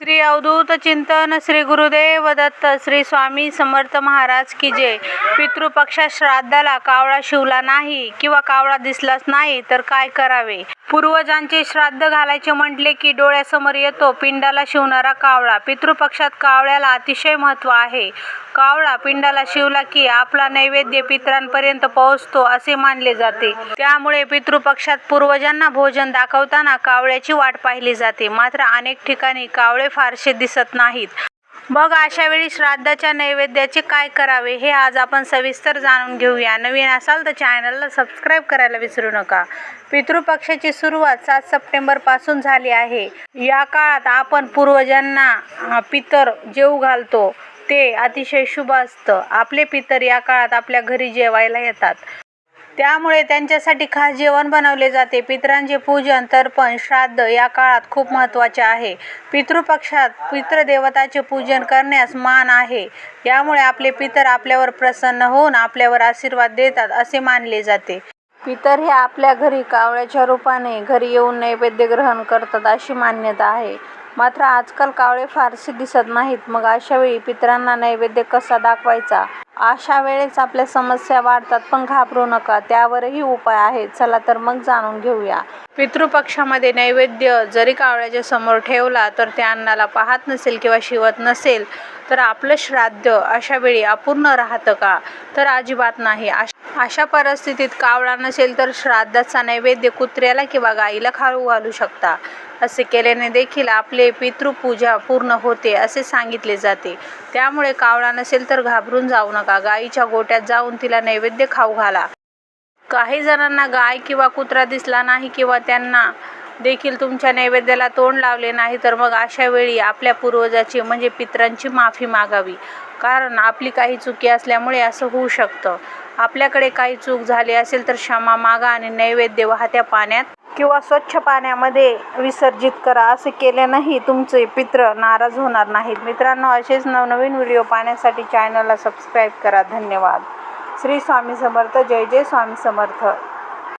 श्री अवधूत चिंतन श्री गुरुदेव दत्त श्री स्वामी समर्थ महाराज की जय. पितृपक्षा श्राद्धाला कावळा शिवला नाही किंवा कावळा दिसलाच नाही तर काय करावे? पूर्वजांचे श्राद्ध घालायचे म्हटले की डोळ्यासमोर येतो पिंडाला शिवणारा कावळा. पितृपक्षात कावळ्याला अतिशय महत्त्व आहे. कावळा पिंडाला शिवला की आपला नैवेद्य पितरांपर्यंत पोहोचतो असे मानले जाते. त्यामुळे पितृपक्षात पूर्वजांना भोजन दाखवताना कावळ्याची वाट पाहिली जाते. मात्र अनेक ठिकाणी कावळे फारसे दिसत नाहीत. मग अशा वेळी श्राद्धाच्या नैवेद्याचे काय करावे हे आज आपण सविस्तर जाणून घेऊया. नवीन असाल तर चॅनलला सबस्क्राईब करायला विसरू नका. पितृपक्षाची सुरुवात सात सप्टेंबरपासून झाली आहे. या काळात आपण पूर्वजांना पितर जेऊ घालतो. ते अतिशय शुभ असतं. आपले पितर या काळात आपल्या घरी जेवायला येतात. त्यामुळे त्यांच्यासाठी खास जेवण बनवले जाते. पितरांचे पूजन तर्पण श्राद्ध या काळात खूप महत्त्वाचे आहे. पितृपक्षात पितृदेवताचे पूजन करण्यास मान आहे. यामुळे आपले पितर आपल्यावर प्रसन्न होऊन आपल्यावर आशीर्वाद देतात असे मानले जाते. पितर हे आपल्या घरी कावळ्याच्या रूपाने घरी येऊन नैवेद्य ग्रहण करतात अशी मान्यता आहे. मात्र आजकाल कावळे फारसे दिसत नाहीत. मग अशा वेळी पितरांना नैवेद्य कसा दाखवायचा? अशा वेळेस आपल्या समस्या वाढतात पण घाबरू नका. त्यावरही उपाय आहेत. चला तर मग जाणून घेऊया. पितृपक्षामध्ये नैवेद्य जरी कावळ्याच्या समोर ठेवला तर त्या अन्नाला पाहत नसेल किंवा शिवत नसेल तर आपलं श्राद्ध अशा वेळी अपूर्ण राहतं का? तर अजिबात नाही. अशा परिस्थितीत कावळा नसेल तर श्राद्धाचा नैवेद्य कुत्र्याला किंवा गाईला खाऊ घालू शकता. असे केल्याने देखील आपले पितृपूजा पूर्ण होते असे सांगितले जाते. त्यामुळे कावळा नसेल तर घाबरून जाऊ नका. गाईच्या गोट्यात जाऊन तिला नैवेद्य खाऊ घाला. काही जणांना गाय किंवा कुत्रा दिसला नाही किंवा त्यांना देखील तुमच्या नैवेद्याला तोंड लावले नाही तर मग अशा वेळी आपल्या पूर्वजाची म्हणजे पित्रांची माफी मागावी. कारण आपली काही चुकी असल्यामुळे असं होऊ शकतं. आपल्याकडे काही चूक झाली असेल तर क्षमा मागा आणि नैवेद्य वाहत्या पाण्यात किंवा स्वच्छ पाण्यामध्ये विसर्जित करा. असे केल्यानंही तुमचे पित्र नाराज होणार नाहीत. मित्रांनो असेच नवनवीन व्हिडिओ पाहण्यासाठी चॅनलला सबस्क्राईब करा. धन्यवाद. श्री स्वामी समर्थ. जय जय स्वामी समर्थ.